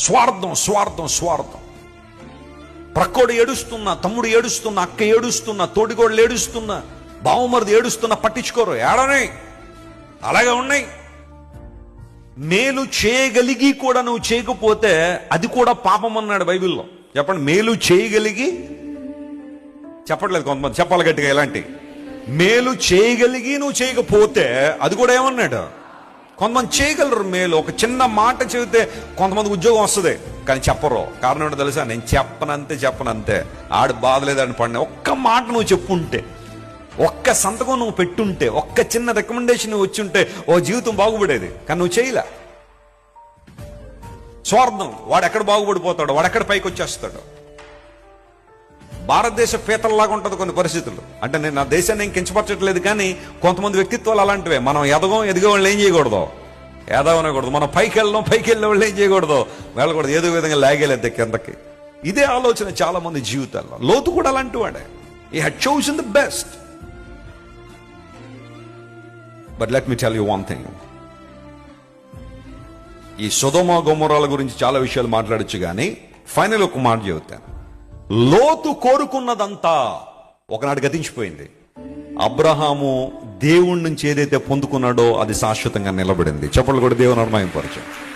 స్వార్థం స్వార్థం స్వార్థం. ప్రక్కోడు ఏడుస్తున్నా తమ్ముడు ఏడుస్తున్నా అక్క ఏడుస్తున్నా తోడిగోళ్ళు ఏడుస్తున్నా బావమరిది ఏడుస్తున్నా పట్టించుకోరు ఏడనే. అలాగే ఉన్నాయి. మేలు చేయగలిగి కూడా నువ్వు చేయకపోతే అది కూడా పాపం అన్నాడు బైబిల్లో. చెప్పండి మేలు చేయగలిగి చెప్పట్లేదు కొంతమంది చెప్పాలి గట్టిగా ఇలాంటి. మేలు చేయగలిగి నువ్వు చేయకపోతే అది కూడా ఏమన్నాడు? కొంతమంది చేయగలరు మేలు. ఒక చిన్న మాట చెబితే కొంతమంది ఉద్యోగం వస్తుంది. కానీ చెప్పరు. కారణం ఏంటో తెలుసా? నేను చెప్పనంతే చెప్పనంతే. ఆడు బాధలేదని పడిన ఒక్క మాట నువ్వు చెప్పుంటే ఒక్క సంతకం నువ్వు పెట్టుంటే ఒక్క చిన్న రికమెండేషన్ నువ్వు వచ్చి ఉంటే ఓ జీవితం బాగుపడేది. కానీ నువ్వు చేయలే. స్వార్థం. వాడు ఎక్కడ బాగుపడిపోతాడు వాడు ఎక్కడ పైకి వచ్చేస్తాడు భారతదేశ పీతల్లాగా ఉంటుంది కొన్ని పరిస్థితులు. అంటే నేను నా దేశాన్ని ఏం కించపరచట్లేదు కానీ కొంతమంది వ్యక్తిత్వాలు అలాంటివే. మనం ఎదగం ఎదిగే వాళ్ళు ఏం చేయకూడదు. ఎదవనకూడదు మనం పైకి వెళ్ళడం పైకి వెళ్ళే వాళ్ళు ఏం చేయకూడదు. వెళ్ళకూడదు. ఏదో విధంగా లాగేలేదు కిందకి. ఇదే ఆలోచన చాలా మంది జీవితాల్లో. లోతు కూడా అలాంటి వాడే. ఈ head shows in the best but let me tell you one thing ఈ సుధమ గుమ్మరాల గురించి చాలా విషయాలు మాట్లాడొచ్చు కానీ ఫైనల్ ఒక మాట చెబుతాను. లోతు కోరుకున్నదంతా ఒకనాడు గతించిపోయింది. అబ్రహాము దేవుడి నుంచి ఏదైతే పొందుకున్నాడో అది శాశ్వతంగా నిలబడింది. చెప్పలు కూడా దేవుని అనుమాయపరచు